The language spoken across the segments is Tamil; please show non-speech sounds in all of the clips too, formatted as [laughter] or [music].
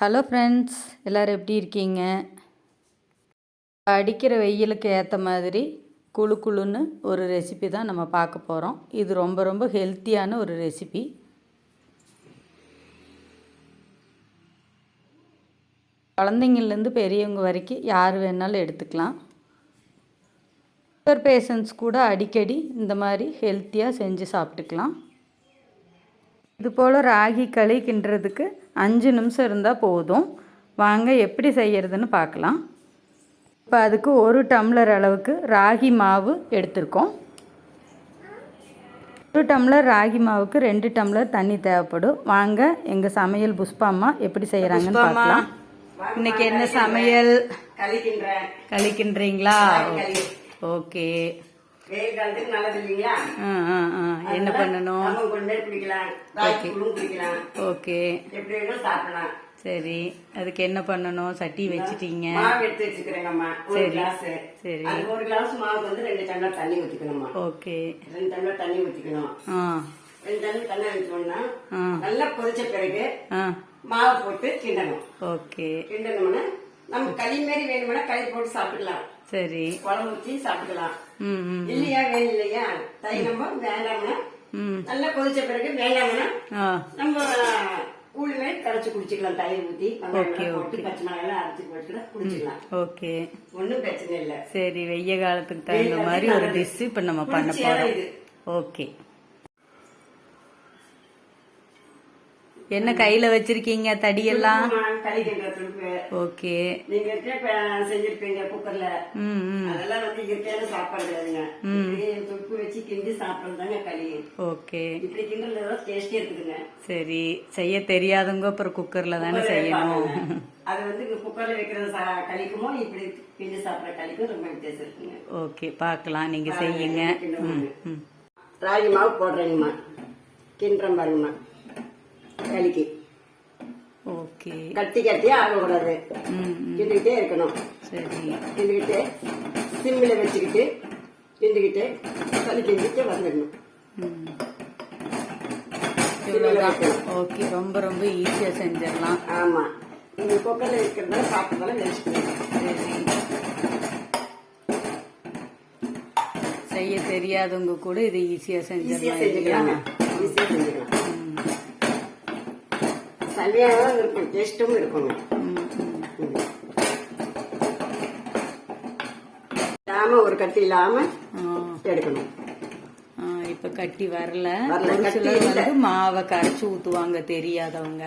ஹலோ ஃப்ரெண்ட்ஸ் எல்லோரும் எப்படி இருக்கீங்க? அடிக்கிற வெயிலுக்கு ஏற்ற மாதிரி குழு குழுன்னு ஒரு ரெசிபி தான் நம்ம பார்க்க போகிறோம் இது ரொம்ப ரொம்ப ஹெல்த்தியான ஒரு ரெசிபி குழந்தைங்கள்லேருந்து பெரியவங்க வரைக்கும் யார் வேணாலும் எடுத்துக்கலாம். சுகர் பேஷண்ட்ஸ் கூட அடிக்கடி இந்த மாதிரி ஹெல்த்தியாக செஞ்சு சாப்பிட்டுக்கலாம். இது போல் ராகி களி கிண்டுறதுக்கு அஞ்சு நிமிஷம் இருந்தால் போதும். வாங்க எப்படி செய்கிறதுன்னு பார்க்கலாம். இப்போ அதுக்கு ஒரு டம்ளர் அளவுக்கு ராகி மாவு எடுத்திருக்கோம். ஒரு டம்ளர் ராகி மாவுக்கு ரெண்டு டம்ளர் தண்ணி தேவைப்படும். வாங்க எங்கள் சமையல் புஷ்பாம்மா எப்படி செய்கிறாங்கன்னு பார்க்கலாம். இன்னைக்கு என்ன சமையல்? கழிக்கின்றீங்களா களி. ஓகே. வெயில் காலத்துக்கு நல்லது இல்லைங்களா? என்ன பண்ணணும்? நம்ம குடிக்கலாம். குடிக்கலாம். ஓகே. எப்படி வேணும் சாப்பிடலாம். சரி. அதுக்கு என்ன பண்ணணும்? சட்டி வச்சிட்டீங்க. மாவு எடுத்து வச்சுக்கிறேங்கம்மா. ஒரு கிளாஸ் சரி. அது ஒரு கிளாஸ் மாவுக்கு வந்து ரெண்டு டம்ளர் தண்ணி ஊத்திக்கணும்மா. ஓகே. ரெண்டு டம்ளர் தண்ணி ஊத்திக்கணும். ரெண்டு டம்ளர் தண்ணி ஊற்றிக்கணும்னா ஆ. நல்லா கொதிச்ச பிறகு ஆ. மாவை போட்டு கிண்டணும். ஓகே. கிண்டணும்னா நம்ம களி மாரி வேணும்னா களி போட்டு சாப்பிட்டுக்கலாம். சரி. குழம்பு ஊற்றி சாப்பிட்டுக்கலாம். ம் ம் இல்லையா வேணும் இல்லையா? தைலமா வேண்டாம்னா ம். நல்லா கொதிச்ச பிறகு வேண்டாம்னா நம்ம கூழ் மாதிரி கரைச்சு குடிச்சுக்கலாம் தயிர் ஊத்தி போட்டு பச்சை மிளகாய் அரைச்சி போட்டு குடிச்சுக்கலாம். ஓகே. ஒன்றும் பிரச்சனை இல்லை. சரி வெய்ய காலத்துக்கு தகுந்த மாதிரி ஒரு டிஷ் இப்போ நம்ம பண்ண இது. ஓகே. என்ன கையில் வச்சிருக்கீங்க தடியெல்லாம்? ஓகே. நீங்க செஞ்சிருப்பீங்க குக்கர்ல. அதெல்லாம் வந்து இயற்கையான சாப்பாடு கிடையாதுங்க. துடுப்பு வச்சு கிண்டி சாப்பிடுறது தாங்க களி. ஓகே. இப்படி கிண்டுறதுல டேஸ்டே இருக்குதுங்க. சரி. செய்ய தெரியாதவங்க அப்புறம் குக்கரில் தானே செய்யணும். [laughs] அது வந்து குக்கர்ல வைக்கிற களிக்குமோ இப்படி கிண்டி சாப்பிடுற களிக்கும் ரொம்ப வித்தியாசம் இருக்குங்க. ஓகே பார்க்கலாம் நீங்கள் செய்யுங்க. ராகி மாவு போடுறேங்கம்மா. கிண்டுறேன் பாருங்கம்மா. களிக்கு. ஓகே. கட்டி கட்டியே ஆகக்கூடாது கிண்டிக்கிட்டே இருக்கணும். சரி. கிண்டிக்கிட்டு சிம்மில் வச்சுக்கிட்டு கிண்டிக்கிட்டு களி கிண்டிக்கிட்டு வந்துடணும். ஓகே. ரொம்ப ரொம்ப ஈஸியாக செஞ்சிடலாம். ஆமா. வைக்கிறதால சாப்பிட்றதால நினைச்சுக்கணும் சரி. செய்ய தெரியாதவங்க கூட இது ஈஸியாக ஈஸியா செஞ்சிடலாம் ஈஸியா செஞ்சுக்கலாம். ம் சமையாகவும் இருக்கும் டேஸ்ட்டும் இருக்குங்க. ம் ம் ம். இல்லாம ஒரு கட்டி இல்லாம எடுக்கணும். இப்ப கட்டி வரல. ஒரு சிலர். வந்து மாவை கரைச்சு ஊத்துவாங்க தெரியாதவங்க.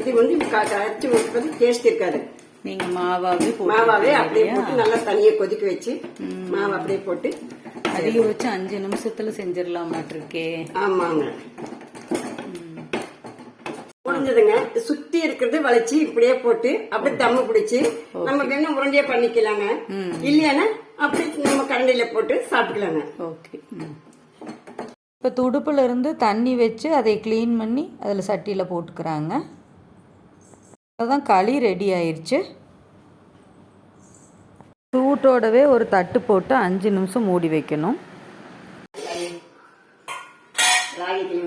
இது வந்து கரைச்சி ஊற்றுறது டேஸ்ட் இருக்காது. நீங்க மாவாவே மாவாவே அப்படியே போட்டு நல்லா தண்ணியை கொதிக்க வச்சு மாவு அப்படியே போட்டு அதிகம் வச்சு அஞ்சு நிமிஷத்துல செஞ்சிடலாமாட்டிருக்கே. ஆமாங்க. முடிஞ்சதுங்க. சுத்தி இருக்கிறது வளைச்சு இப்படியே போட்டு அப்படியே தம்மு பிடிச்சு நம்ம வேணும் உருண்டையே பண்ணிக்கலாங்க? இல்லையானா அப்படியே நம்ம கரண்டில போட்டு சாப்பிட்டுக்கலாங்க. ஓகே. இப்போ துடுப்புல இருந்து தண்ணி வச்சு அதை க்ளீன் பண்ணி அதில் சட்டியில் போட்டுக்கிறாங்க. அதான் களி ரெடி ஆயிருச்சு. சூட்டோடவே ஒரு தட்டு போட்டு அஞ்சு நிமிஷம் மூடி வைக்கணும். ராகி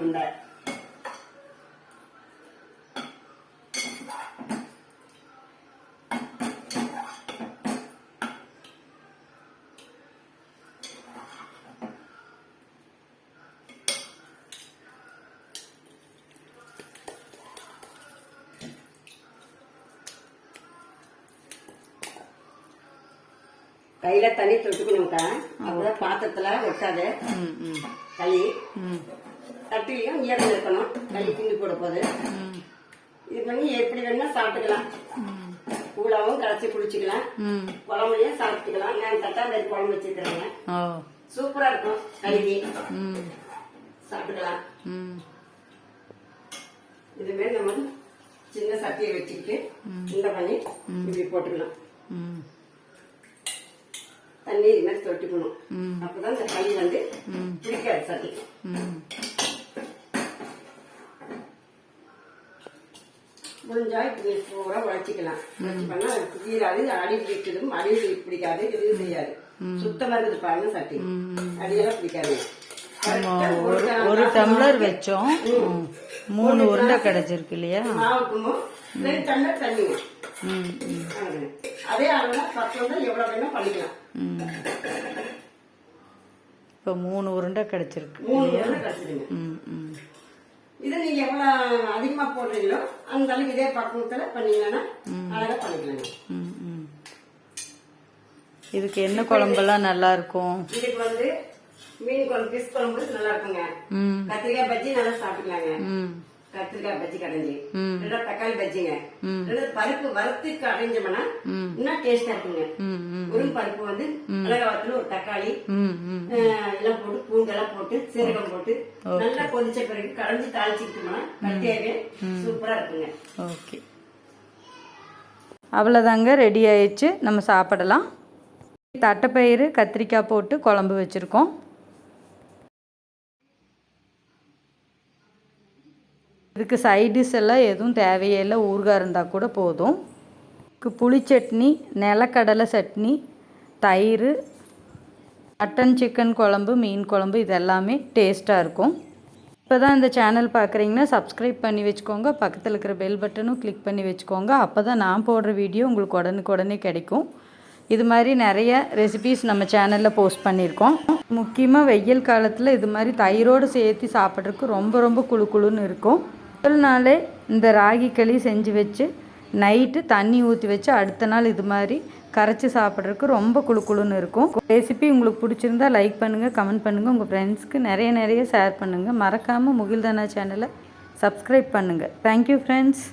கையில தண்ணி தொட்டுக்கணும்க்கா அப்பதான் பாத்திரத்துல ஒட்டாது. களி. தட்டிலையும் ஈரம் இருக்கணும் களி கிண்டி போட போது ம் இது பண்ணி எப்படி வேணா சாப்பிட்டுக்கலாம். ம் கூழாவும் கரைச்சி குடிச்சுக்கலாம். ம் குழம்புலையும் சாப்பிட்டுக்கலாம். நான் தட்டாந்தரி குழம்பு வச்சுக்கிறேங்க ஓ. சூப்பரா இருக்கும். ம். சாப்பிட்டுக்கலாம். ம். இது மாதிரி நம்ம சின்ன சட்டியை வச்சுக்கிட்டு இந்த பண்ணி இப்படி போட்டுக்கலாம். ம். தண்ணி இது மாதிரி தொட்டுக்கணும். அப்பதான் இந்த களி வந்து பிடிக்காது சட்டி முடிஞ்சா இப்படி பூரா உழைச்சிக்கலாம் உழைச்சி பண்ணா தீராது அடி பிடிக்கதும் அடி பிடிக்காது எதுவும் செய்யாது. சுத்தமா இருக்குது பாருங்க சட்டி. அடியெல்லாம் பிடிக்காது. நம்ம ஒரு ஒரு டம்ளர் வச்சோம். மூணு உருண்டை கிடச்சிருக்கு இல்லையா? இப்போ மூணு உருண்டை கிடச்சிருக்கு இது நீங்க எவ்வளவு அதிகமா போடுறீங்களோ அந்த அளவுக்கு இதே பக்குவத்துல பண்ணீங்கன்னா அழகா பண்ணிக்கலாங்க. இதுக்கு என்ன குழம்பெல்லாம் நல்லா இருக்கும்? இதுக்கு வந்து மீன் குழம்பு பிஸ் குழம்பு நல்லா இருக்குங்க. கத்திரிக்காய் பஜ்ஜி நல்லா சாப்பிட்டுக்கலாங்க. கத்திரிக்காய் பஜ்ஜி கடைஞ்சி. ரெண்டா தக்காளி பஜ்ஜிங்க. ரெண்டு பருப்பு வறுத்து கடைஞ்சோம்னா இன்னும் டேஸ்டா இருக்குங்க. உருள் பருப்பு வந்து மிளகாவத்துல ஒரு தக்காளி எல்லாம் போட்டு பூண்டெல்லாம் போட்டு சீரகம் போட்டு நல்லா கொதிச்ச பிறகு கடைஞ்சி தாளிச்சுக்கிட்டோம்னா கட்டியாவே சூப்பரா இருக்குங்க. ஓகே. அவ்வளோதாங்க ரெடி ஆயிடுச்சு. நம்ம சாப்பிடலாம். தட்டைப்பயிறு கத்திரிக்காய் போட்டு குழம்பு வச்சுருக்கோம். இதுக்கு சைடிஷ் எல்லாம் எதுவும் தேவையே இல்லை. ஊறுகாய் இருந்தால் கூட போதும். இதுக்கு புளி சட்னி நிலக்கடலை சட்னி தயிர் மட்டன் சிக்கன் குழம்பு மீன் குழம்பு இது எல்லாமே டேஸ்ட்டாக இருக்கும். இப்போ தான் இந்த சேனல் பார்க்குறீங்கன்னா சப்ஸ்கிரைப் பண்ணி வச்சுக்கோங்க. பக்கத்தில் இருக்கிற பெல் பட்டனும் கிளிக் பண்ணி வச்சுக்கோங்க. அப்போ தான் நான் போடுற வீடியோ உங்களுக்கு உடனுக்குடனே கிடைக்கும். இது மாதிரி நிறைய ரெசிபீஸ் நம்ம சேனலில் போஸ்ட் பண்ணியிருக்கோம். முக்கியமாக வெயில் காலத்தில் இது மாதிரி தயிரோடு சேர்த்து சாப்பிட்றதுக்கு ரொம்ப ரொம்ப குளு குளுன்னு இருக்கும். முதல் நாளே இந்த ராகி களி செஞ்சு வச்சு நைட்டு தண்ணி ஊற்றி வச்சு அடுத்த நாள் இது மாதிரி கரைச்சி சாப்பிட்றதுக்கு ரொம்ப குளு குளுன்னு இருக்கும். ரெசிபி உங்களுக்கு பிடிச்சிருந்தா லைக் பண்ணுங்கள் கமெண்ட் பண்ணுங்கள் உங்கள் ஃப்ரெண்ட்ஸ்க்கு நிறைய நிறைய ஷேர் பண்ணுங்கள் மறக்காமல் முகில்தானா சேனலை சப்ஸ்கிரைப் பண்ணுங்கள் தேங்க்யூ ஃப்ரெண்ட்ஸ்